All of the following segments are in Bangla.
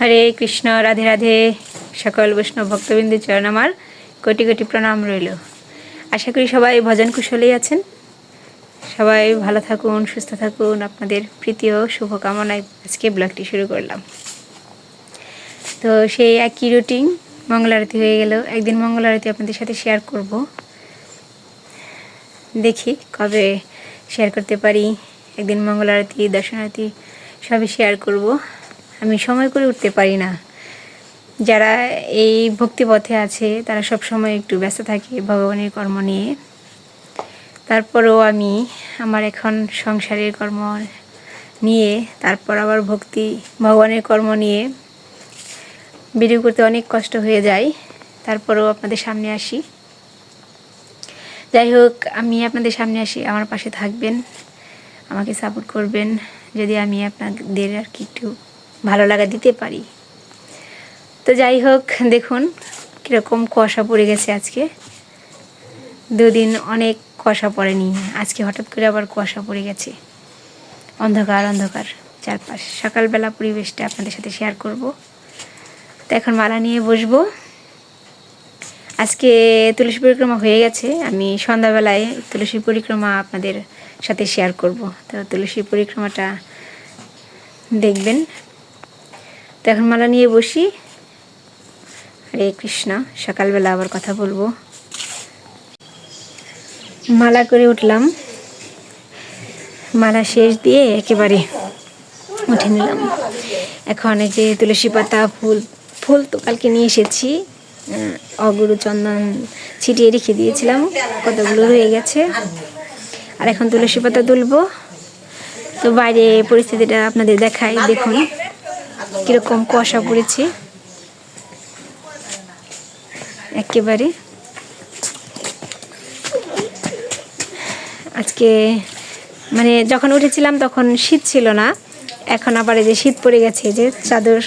হরে কৃষ্ণ, রাধে রাধে। সকল বৈষ্ণব ভক্তবিন্দু চরণ আমার কোটি কোটি প্রণাম রইল। আশা করি সবাই ভজন কুশলেই আছেন। সবাই ভালো থাকুন, সুস্থ থাকুন। আপনাদের প্রীতি ও শুভকামনায় আজকে ব্লগটি শুরু করলাম। তো সেই একই রুটিন মঙ্গল আরতি হয়ে গেল। একদিন মঙ্গল আরতি আপনাদের সাথে শেয়ার করব। দেখি কবে শেয়ার করতে পারি। একদিন মঙ্গল আরতি দর্শন আরতি সবই শেয়ার করব। আমি সময় করে উঠতে পারি না। যারা এই ভক্তিপথে আছে, তারা সব সময় একটু ব্যস্ত থাকে ভগবানের কর্ম নিয়ে। তারপরেও আমি আমার এখন সংসারের কর্ম নিয়ে, তারপর আবার ভক্তি, ভগবানের কর্ম নিয়ে ভিডিও করতে অনেক কষ্ট হয়ে যায়। তারপরেও আপনাদের সামনে আসি। যাই হোক, আমি আপনাদের সামনে আসি, আমার পাশে থাকবেন, আমাকে সাপোর্ট করবেন। যদি আমি আপনাদের আর কি একটু ভালো লাগা দিতে পারি। তো যাই হোক, দেখুন কীরকম কুয়াশা পড়ে গেছে আজকে। দুদিন অনেক কুয়াশা পড়েনি, আজকে হঠাৎ করে আবার কুয়াশা পড়ে গেছে। অন্ধকার অন্ধকার চারপাশ। সকালবেলা পরিবেশটা আপনাদের সাথে শেয়ার করব। তো এখন মালা নিয়ে বসবো। আজকে তুলসী পরিক্রমা হয়ে গেছে, আমি সন্ধ্যাবেলায় তুলসী পরিক্রমা আপনাদের সাথে শেয়ার করব। তো তুলসী পরিক্রমাটা দেখবেন। তো এখন মালা নিয়ে বসি। হরে কৃষ্ণ, সকালবেলা আবার কথা বলব। মালা করে উঠলাম। মালা শেষ দিয়ে একেবারে উঠে নিলাম। এখন এই যে তুলসী পাতা, ফুল ফুল তো কালকে নিয়ে এসেছি। অগুরু চন্দন ছিটিয়ে রেখে দিয়েছিলাম। কতগুলো রয়ে গেছে। আর এখন তুলসী পাতা তুলবো। তো বাইরে পরিস্থিতিটা আপনাদের দেখাই, দেখুন। কীরকম কুয়াশা পড়েছে? একেবারে। আজকে মানে যখন উঠেছিলাম তখন শীত ছিল না, এখন আবার এই যে শীত পড়ে গেছে যে চাদর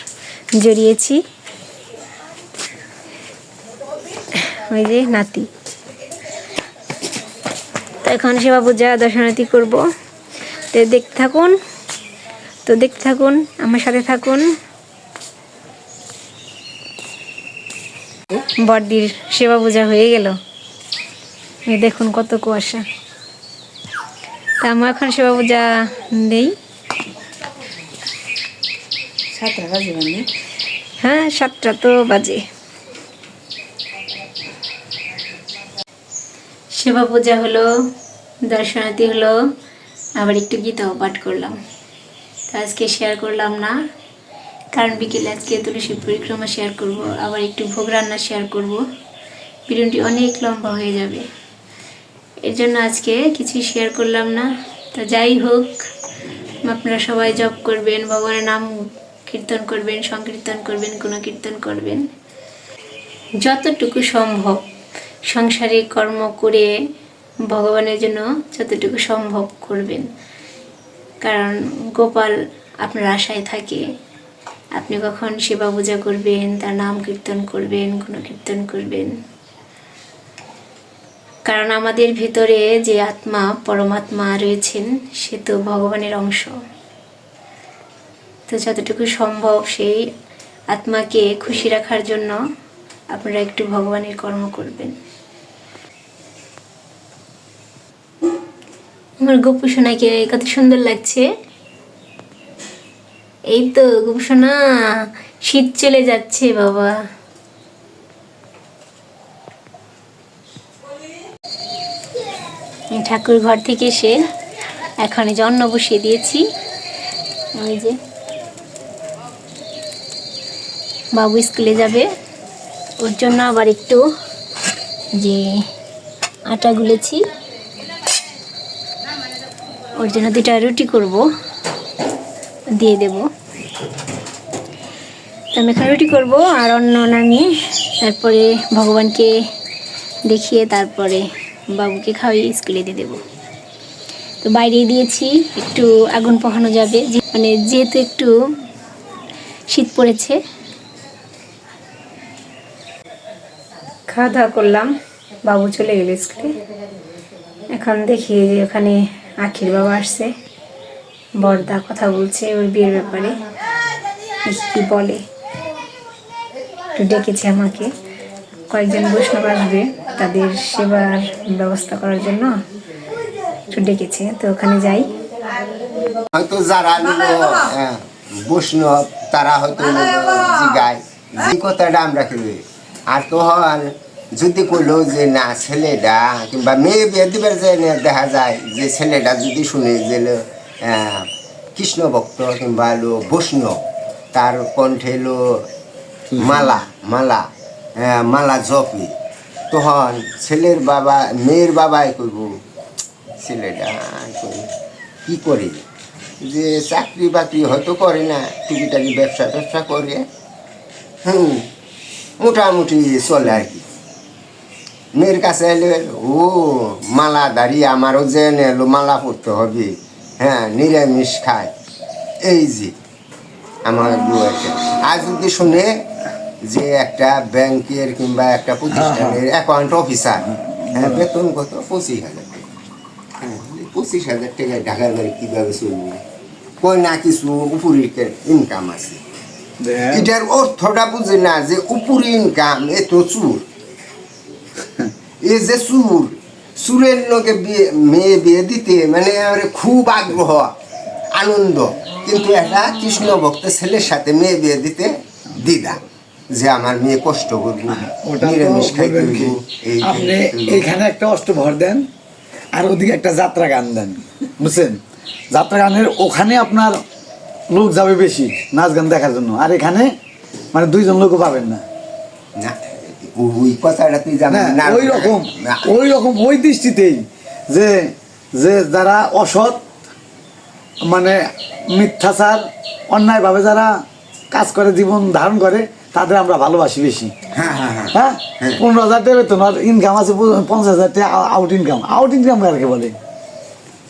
জড়িয়েছি। ওই যে নাতি। তো এখন সেবা পূজা দর্শনার্থী করব। তো দেখতে থাকুন। তো দেখতে থাকুন আমার সাথে থাকুন। বড়দির সেবা পূজা হয়ে গেল। এই দেখুন কত কুয়াশা। তা আমার এখন সেবা পূজা সাতটা বাজে মানে? হ্যাঁ সাতটা তো বাজে। সেবা পূজা হলো দর্শনার্থী হলো আবার একটু গীতাও পাঠ করলাম। তো আজকে শেয়ার করলাম না। কারণ বিকেলে আজকে তুলসী পরিক্রমা শেয়ার করব, আবার একটু ভোগ রান্না শেয়ার করব। ভিডিওটি অনেক লম্বা হয়ে যাবে। এর জন্য আজকে কিছু শেয়ার করলাম না। তো যাই হোক, আপনারা সবাই জপ করবেন, ভগবানের নাম কীর্তন করবেন, সংকীর্তন করবেন কোনো কীর্তন করবেন। যতটুকু সম্ভব সংসারে কর্ম করে ভগবানের জন্য যতটুকু সম্ভব করবেন। কারণ গোপাল আপনার আশায় থাকে। আপনি কখন সেবা পূজা করবেন, তার নাম কীর্তন করবেন কোনো কীর্তন করবেন। কারণ আমাদের ভিতরে যে আত্মা, পরমাত্মা রয়েছেন, সে তো ভগবানের অংশ। তো যতটুকু সম্ভব সেই আত্মাকে খুশি রাখার জন্য আপনারা একটু ভগবানের কর্ম করবেন। আমার গোপু সোনাকে কত সুন্দর লাগছে। এই তো গোপু সোনা শীত চলে যাচ্ছে বাবা। ঠাকুর ঘর থেকে এসে এখন এই বসিয়ে দিয়েছি। ওই যে বাবু স্কুলে যাবে, ওর জন্য আবার একটু যে আটা গুলেছি। ওর জন্য দুটা রুটি করব। দিয়ে দেব। তো আমি এখানে রুটি করব আর অন্য নামিয়ে তারপরে ভগবানকে দেখিয়ে তারপরে বাবুকে খাওয়িয়ে স্কুলে দিয়ে দেবো। তো বাইরে দিয়েছি, একটু আগুন পোহানো যাবে। মানে যেহেতু একটু শীত পড়েছে। খাওয়া দাওয়া করলাম, বাবু চলে গেল স্কুলে। এখন দেখি ওখানে আখির বাবা আসছে। বর্দা কথা বলছে ওর বিয়ের ব্যাপারে। কি বলে? একটু ডেকেছে আমাকে। কয়েকজন বৈষ্ণব আসবে তাদের সেবার ব্যবস্থা করার জন্য। একটু ডেকেছে, তো ওখানে যাই। হয়তো যারা নিল বৈষ্ণব, তারা হয়তো জিগায়। যে কথাটা আমরা খেলি, আর তো হন যদি কইলো যে না ছেলেটা কিংবা মেয়ে বিয়ে দিবার যে না দেখা যায় যে ছেলেটা যদি শুনে যে লো, কৃষ্ণ ভক্ত কিংবা হলো বৈষ্ণব তার কণ্ঠে এলো মালা মালা মালা জপি তখন ছেলের বাবা মেয়ের বাবাই কইব ছেলেটা কি করে? যে চাকরি বাকরি হয়তো করে না টুকিটাকি ব্যবসা ট্যাবসা করে হুম মোটামুটি চলে আর কি। মেয়ের কাছে এলে ও মালা দাঁড়িয়ে আমারও যে এলো মালা পড়তে হবে। হ্যাঁ নিরামিষ খায়। এই যে আমার দুয়ারটা আর যদি শুনে যে একটা ব্যাংকের কিংবা একটা প্রতিষ্ঠানের অ্যাকাউন্ট অফিসার হ্যাঁ বেতন কত? পঁচিশ হাজার টাকা। হ্যাঁ, পঁচিশ হাজার টাকায় ঢাকার বাড়ি কীভাবে চলবে? কই না কিছু উপরের ইনকাম আছে। এটার অর্থটা বুঝে না যে উপরি ইনকাম এ তো চুর এ যে সুর সুরের লোকে বিয়ে মেয়ে বিয়ে দিতে মানে খুব আগ্রহ আনন্দ। কিন্তু একটা কৃষ্ণ ভক্ত ছেলের সাথে মেয়ে বিয়ে দিতে দিদা যে আমার মেয়ে কষ্ট করব নিরামিষ খাইতে এই আপনি এখানে একটা অষ্টভর দেন আর ওদিকে একটা যাত্রা গান দেন বুঝছেন? যাত্রা গানের ওখানে আপনার লোক যাবে বেশি নাচ গান দেখার জন্য আর এখানে মানে দুইজন লোকও পাবেন না। না। ওই কথাটা তুই জানিস না না ওই রকম ওই রকম ওই দৃষ্টিতেই যে যে যারা অসৎ মানে মিথ্যাচার অন্যায়ভাবে যারা কাজ করে জীবন ধারণ করে তাদের আমরা ভালোবাসি বেশি। হ্যাঁ হ্যাঁ হ্যাঁ। হ্যাঁ? পনেরো হাজার টাকা বেতন আর ইনকাম আছে পঞ্চাশ হাজার টাকা আউট ইনকাম আউট ইনকাম কারকে বলে?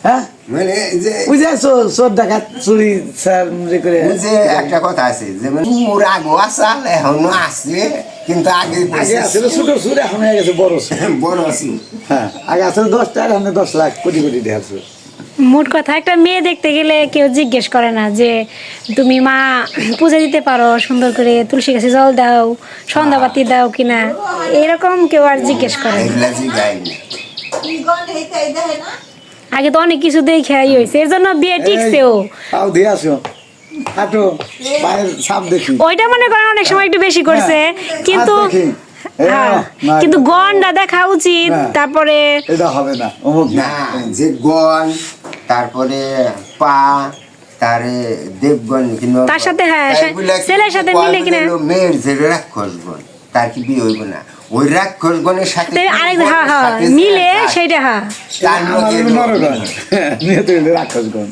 হ্যাঁ? মানে যে ওই যে চোর- চোর ডাকাত চুরি স্যার ইয়ে করে যে একটা কথা আছে যেমন মোর আগো আসাল এখনও আছে কিন্তু আগে আগে আসলে ছোট সুর এখন হয়ে গেছে বড় বড় আছে হ্যাঁ আগে আসলে দশ টাকা এখন দশ লাখ কোটি কোটি টাকা মোট কথা একটা মেয়ে দেখতে গেলে কেউ জিজ্ঞেস করে না যে তুমি মা পূজা দিতে পারো সুন্দর করে তুলসী গাছে জল দাও সন্ধ্যাবাতি দাও কিনা? এরকম কেউ আর জিজ্ঞেস করে না? আগে তো অনেক কিছু দেখে ইয়ে হয়েছে এর জন্য বিয়ে টিকছেও তাও দিয়ে আসো হাঁটো পায়ের সাপ দেখি ওইটা মনে করেন অনেক সময় একটু বেশি করছে কিন্তু দেখি। এ, হ্যাঁ কিন্তু গন্ডা দেখা উচিত হ্যাঁ। তারপরে এটা হবে না অমুক না না যে গণ তারপরে পা তারে দেবগণ কিংবা তার সাথে হ্যাঁ, ছেলের সাথে মিলে কিনা? মেয়ের যে রাক্ষস গণ তার কি বিয়ে হইব না? ওই রাক্ষস সাথে আরেক হ্যাঁ হ্যাঁ যে মিলে সেইটা হ্যাঁ তার নরগণ নিহত রাক্ষসগণ।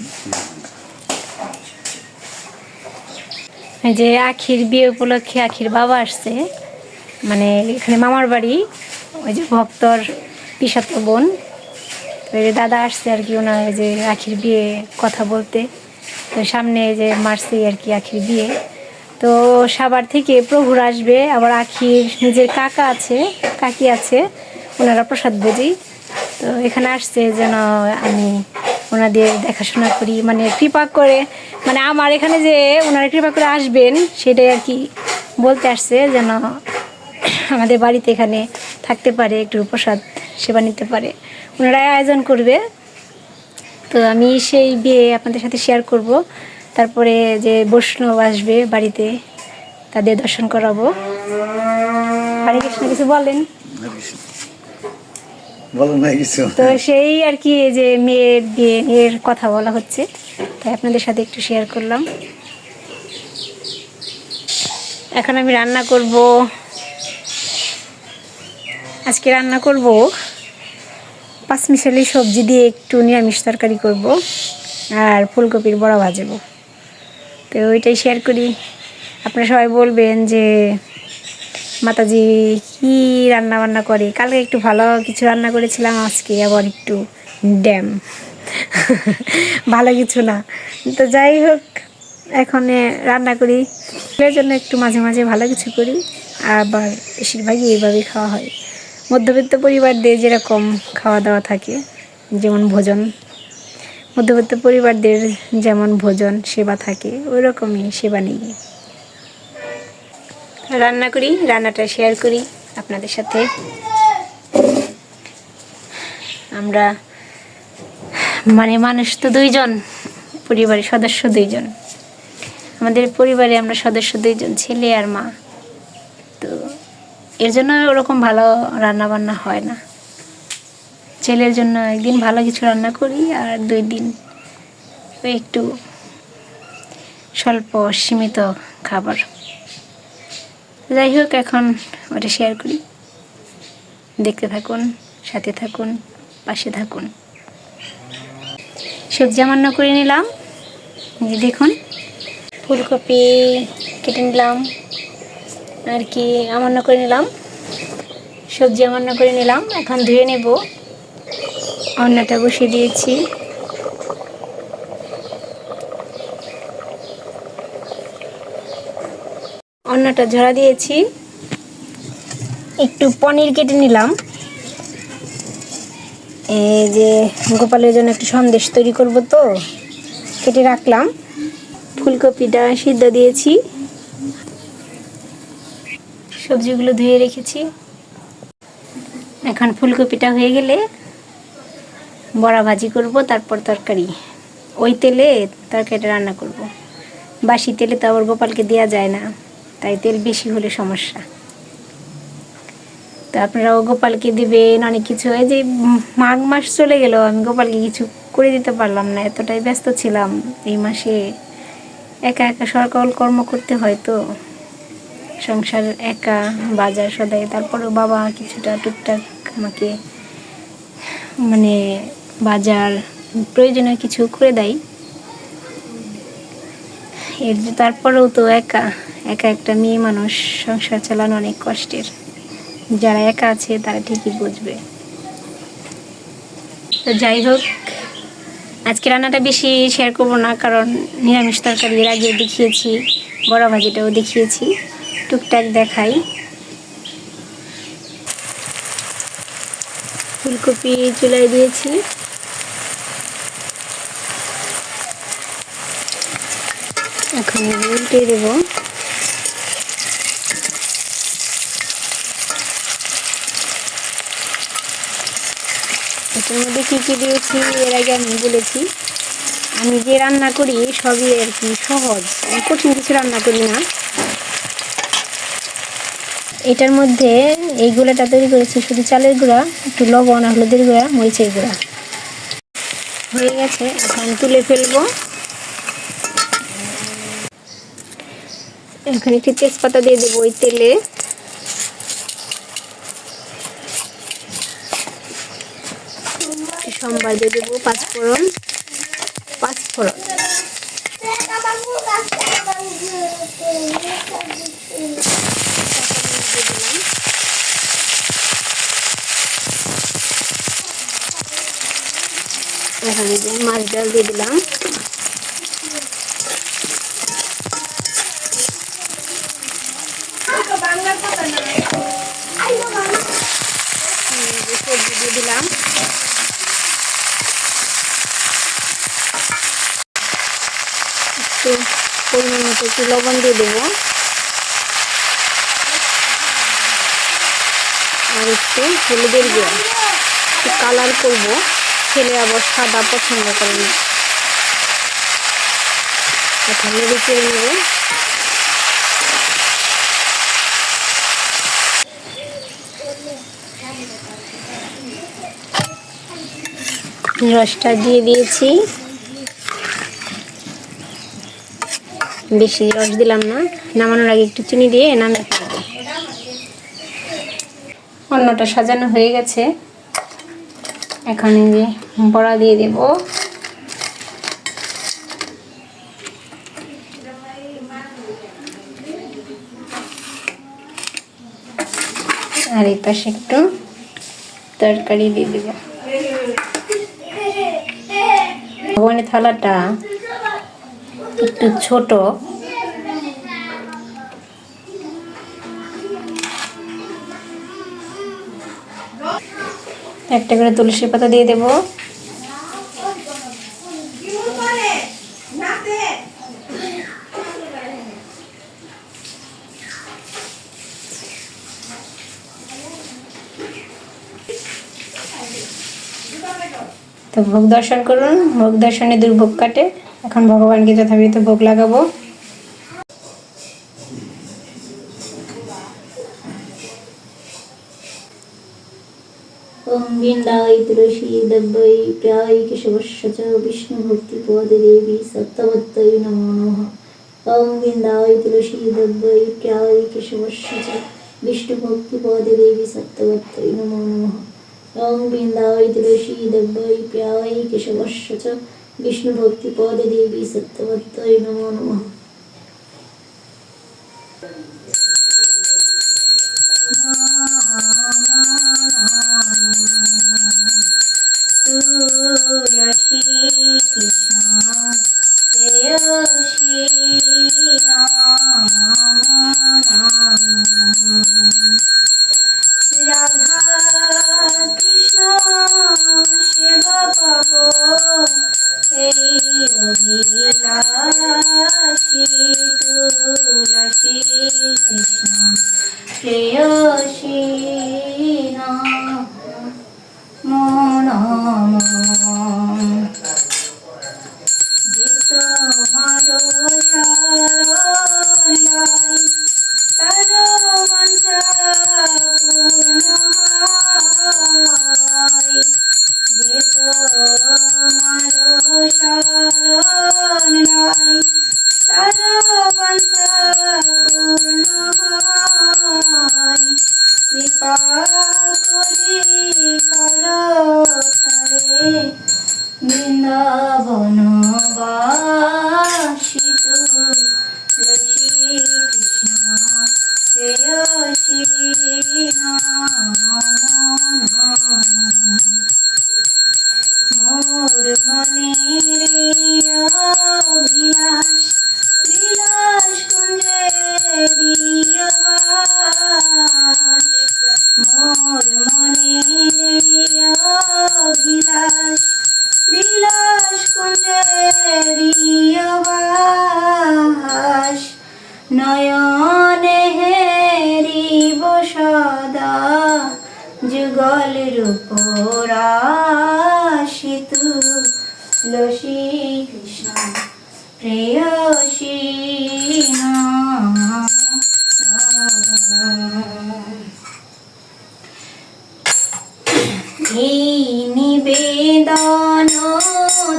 যে আখির বিয়ে উপলক্ষে আখির বাবা আসছে মানে এখানে মামার বাড়ি ওই যে ভক্তর পিসাত বোন। যে দাদা আসছে আর কি ওনার ওই যে আখির বিয়ে কথা বলতে। তো সামনে এই যে মার্চে আর কি আখির বিয়ে। তো সাবার থেকে প্রভুর আসবে আবার আখির নিজের কাকা আছে, কাকি আছে, ওনারা প্রসাদ বুঝি। তো এখানে আসছে যেন আমি ওনাদের দেখাশোনা করি মানে কৃপা করে মানে আমার এখানে যে ওনারা কৃপা করে আসবেন, সেটাই আর কি বলতে আসছে যেন আমাদের বাড়িতে এখানে থাকতে পারে, একটু প্রসাদ সেবা নিতে পারে। ওনারা আয়োজন করবে। তো আমি সেই বিয়ে আপনাদের সাথে শেয়ার করব। তারপরে যে বৈষ্ণব আসবে বাড়িতে তাদের দর্শন করাবো। হরে কৃষ্ণ কিছু বলেন? তো সেই আর কি যে মেয়ের বিয়ে মেয়ের কথা বলা হচ্ছে তাই আপনাদের সাথে একটু শেয়ার করলাম। এখন আমি রান্না করব। আজকে রান্না করব পাঁচমিশালি সবজি দিয়ে একটু নিরামিষ তরকারি করব আর ফুলকপির বড়া ভাজবো। তো ওইটাই শেয়ার করি। আপনারা সবাই বলবেন যে, মাতাজি কি রান্না বান্না করে? কালকে একটু ভালো কিছু রান্না করেছিলাম, আজকে আবার একটু ড্যাম। ভালো কিছু না। তো যাই হোক, এখন রান্না করি। এর জন্য একটু মাঝে মাঝে ভালো কিছু করি, আবার বেশিরভাগই এইভাবেই খাওয়া হয়। মধ্যবিত্ত পরিবারদের যেরকম খাওয়া দাওয়া থাকে, যেমন ভোজন। মধ্যবিত্ত পরিবারদের যেমন ভোজন, সেবা থাকে ওই রকমই সেবা নিয়ে রান্না করি, রান্নাটা শেয়ার করি আপনাদের সাথে। আমরা মানে মানুষ তো দুইজন, পরিবারের সদস্য দুইজন। আমাদের পরিবারে আমরা সদস্য দুইজন, ছেলে আর মা। তো এর জন্য ওরকম ভালো রান্না বান্না হয় না। ছেলের জন্য একদিন ভালো কিছু রান্না করি আর দুই দিন একটু স্বল্প সীমিত খাবার। যাই হোক, এখন ওটা শেয়ার করি। দেখতে থাকুন, সাথে থাকুন, পাশে থাকুন। সবজি আমান্য করে নিলাম। যে দেখুন, ফুলকপি কেটে নিলাম। আর কি আমান্য করে নিলাম? সবজি আমান্য করে নিলাম। এখন ধুয়ে নেব। অন্যটা বসিয়ে দিয়েছি। অন্যটা ঝরা দিয়েছি। একটু পনির কেটে নিলাম। এই যে গোপালের জন্য একটু সন্দেশ তৈরি করব তো, কেটে রাখলাম। ফুলকপিটা সিদ্ধ দিয়েছি। সবজিগুলো ধুয়ে রেখেছি। এখন ফুলকপিটা হয়ে গেলে বড়া ভাজি করব, তারপর তরকারি। ওই তেলে তরকারিটা রান্না করব। বাসি তেলে তো আবার গোপালকে দেওয়া যায় না, তাই তেল বেশি হলে সমস্যা। তো আপনারাও গোপালকে দেবেন, অনেক কিছু। এই যে মাঘ মাস চলে গেল, আমি গোপালকে কিছু করে দিতে পারলাম না, এতটাই ব্যস্ত ছিলাম এই মাসে। একা একা সরকার কর্ম করতে হয় তো। সংসার একা, বাজার সদাই, তারপরেও বাবা কিছুটা টুকটাক আমাকে মানে বাজার প্রয়োজনীয় কিছু করে দেয়। এর তারপরেও তো একা একা একটা মেয়ে মানুষ সংসার চালানো অনেক কষ্টের। যারা একা আছে, তারা ঠিকই বুঝবে। তো যাই হোক, আজকে রান্নাটা বেশি শেয়ার করব না, কারণ নিরামিষ তরকারি এর আগে দেখিয়েছি, বড়া ভাজিটাও দেখিয়েছি, টুকটাক দেখাই। ফুলকপি চুলায় দিয়েছি। এখন উল্টে দেবো। এটার মধ্যে কী কী দিয়েছি, এর আগে আমি বলেছি। আমি যে রান্না করি, সবই আর কি সহজ। কঠিন কিছু রান্না করি না। এটার মধ্যে এই গুঁড়াটা তৈরি করেছি, শুধু চালের গুঁড়া, একটু লবণ হলুদের গুঁড়া, মরিচের গুঁড়া। হয়ে গেছে, এখন তুলে ফেলব। এখন একটি তেজপাতা দিয়ে দেবো ওই তেলে। সোমবার দিয়ে দেবো পাঁচফোড়ন পাঁচফোড়ন এখানে মাছ ডাল দিয়ে দিলাম। দিয়ে দিলাম। একটু লবণ দিয়ে দেবো। আর একটু হলুদের গুঁড়া। একটু কালার করব। ছেলে আবার সাদা পছন্দ করে না। এখন নেড়ে চেড়ে নেব। রসটা দিয়ে দিয়েছি। বেশি রস দিলাম না, নামানোর আগে একটু চিনি দিয়ে নামিয়ে অন্যটা সাজানো হয়ে গেছে। এখানে যে বড়া দিয়ে দেব। আর এই পাশে একটু তরকারি দিয়ে দেব। ভগবানের থালাটা একটু ছোট। একটা করে তুলসী পাতা দিয়ে দেবো। তো ভোগ দর্শন করুন। ভোগ দর্শনে দুর্ভোগ কাটে। এখন ভগবানকে যথাবিহিত ভোগ লাগাবো। ওম বিন্দাই তুলসী দেব্যই প্রায় কেশবস্য চ বিষ্ণু পদে দেবী সত্যবত্তই নমো নমঃ। ওম বিন্দাই তুলসী দেব্যই প্রায় কেশবস্য চ বিষ্ণু পদে দেবী সত্যবত্তৈ নমো নমঃ। ওং বৃন্দাবৈ তুলসী দেব্যৈ প্রিয়াই কেশবস্য চ বিষ্ণু ভক্তি পদে দেবী সত্যবত্যই নমো নমঃ।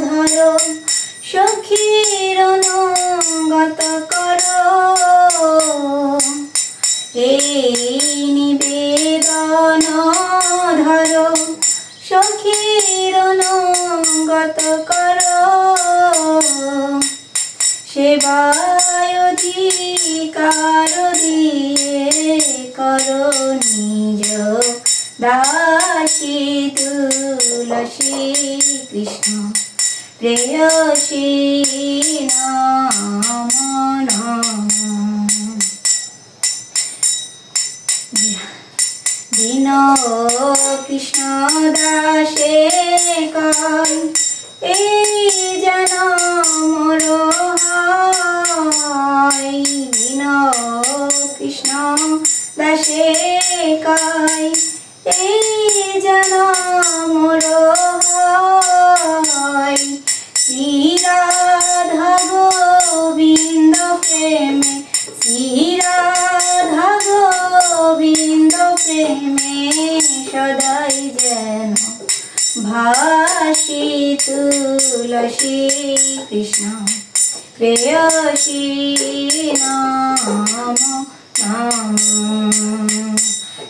ধর সখীর গত কর। এই নিবেদন ধর, সখীর গত কর। সেবায় অধিকার দিয়ে কর নিজ দাসী তুলসী কৃষ্ণ। প্রেয়সী নাম দিন কৃষ্ণ দাসে তুলসী কৃষ্ণ প্রেয়সী নাম নাম।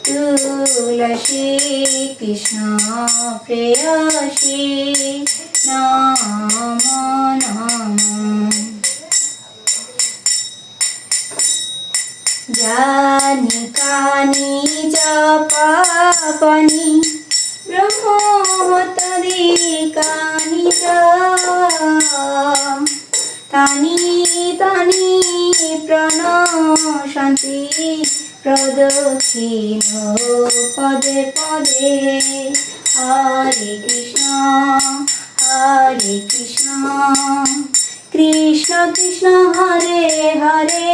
তুলসী কৃষ্ণ প্রেয়সী নাম নাম। জানি তানি তানি প্রণ শান্তি প্রদক্ষিণ পদে পদে হরে কৃষ্ণ হরে কৃষ্ণ কৃষ্ণ কৃষ্ণ হরে হরে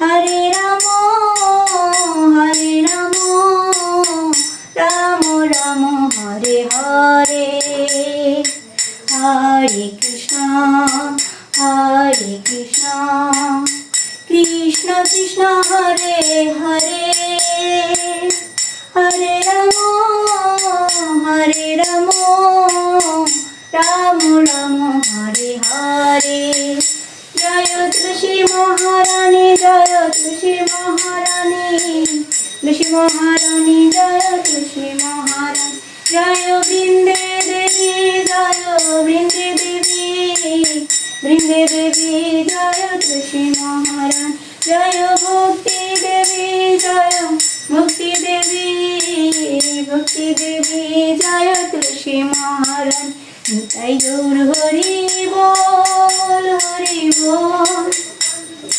হরে রাম জয় তুলসী মহারানী তাই গৌর হরি বল হরি বল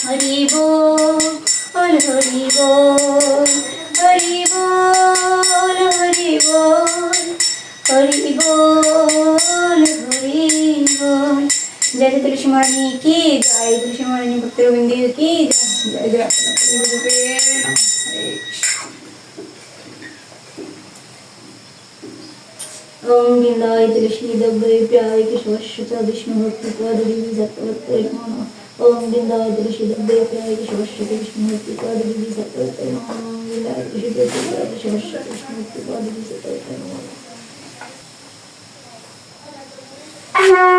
হরি বল হরি বল হরি বল হরি বল হরি বল হরি বল। জয় তুলসী মহারানী কি জয় তুলসী মহারানী ভক্ত রবীন্দ্র কি জয় জয় জয়। ॐ बिन्दाय तुलसीदव्यै प्रियाय केशवश्च विष्णुभक्तिपादवी सत्त्वत्वै नमो नमः ॐ बिन्दाय तुलसीदव्यै प्रियाय केशवश्च विष्णुभक्तिपादवी सत्त्वत्वै नमो नमः ॐ बिन्दाय तुलसीदव्यै प्रियाय केशवश्च विष्णुभक्तिपादवी सत्त्वत्वै नमो नमः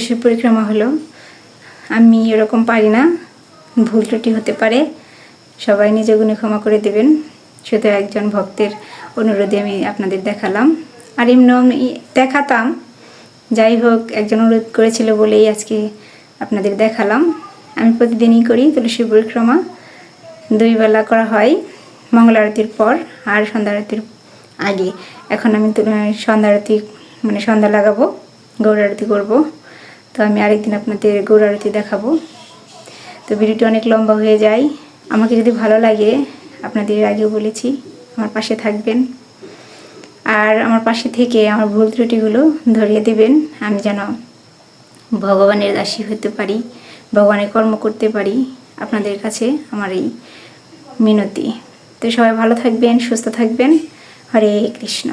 তুলসীর পরিক্রমা হলো। আমি এরকম পারি না। ভুল ত্রুটি হতে পারে। সবাই নিজে গুণে ক্ষমা করে দেবেন। শুধু একজন ভক্তের অনুরোধে আমি আপনাদের দেখালাম। আর এমনি আমি দেখাতাম। যাই হোক, একজন অনুরোধ করেছিল বলেই আজকে আপনাদের দেখালাম। আমি প্রতিদিনই করি তুলসী পরিক্রমা। দুই বেলা করা হয় মঙ্গল আরতির পর আর সন্ধ্যা আরতির আগে। এখন আমি সন্ধ্যা আরতি মানে সন্ধ্যা লাগাবো, গৌর আরতি করব। তো আমি আরেকদিন আপনাদের গৌর আরতি দেখাবো। তো ভিডিওটি অনেক লম্বা হয়ে যায়। আমাকে যদি ভালো লাগে, আপনাদের আগেও বলেছি, আমার পাশে থাকবেন। আর আমার পাশে থেকে আমার ভুল ত্রুটিগুলো ধরিয়ে দেবেন। আমি যেন ভগবানের দাসী হতে পারি, ভগবানের কর্ম করতে পারি, আপনাদের কাছে আমার এই মিনতি। তো সবাই ভালো থাকবেন, সুস্থ থাকবেন। হরে কৃষ্ণ।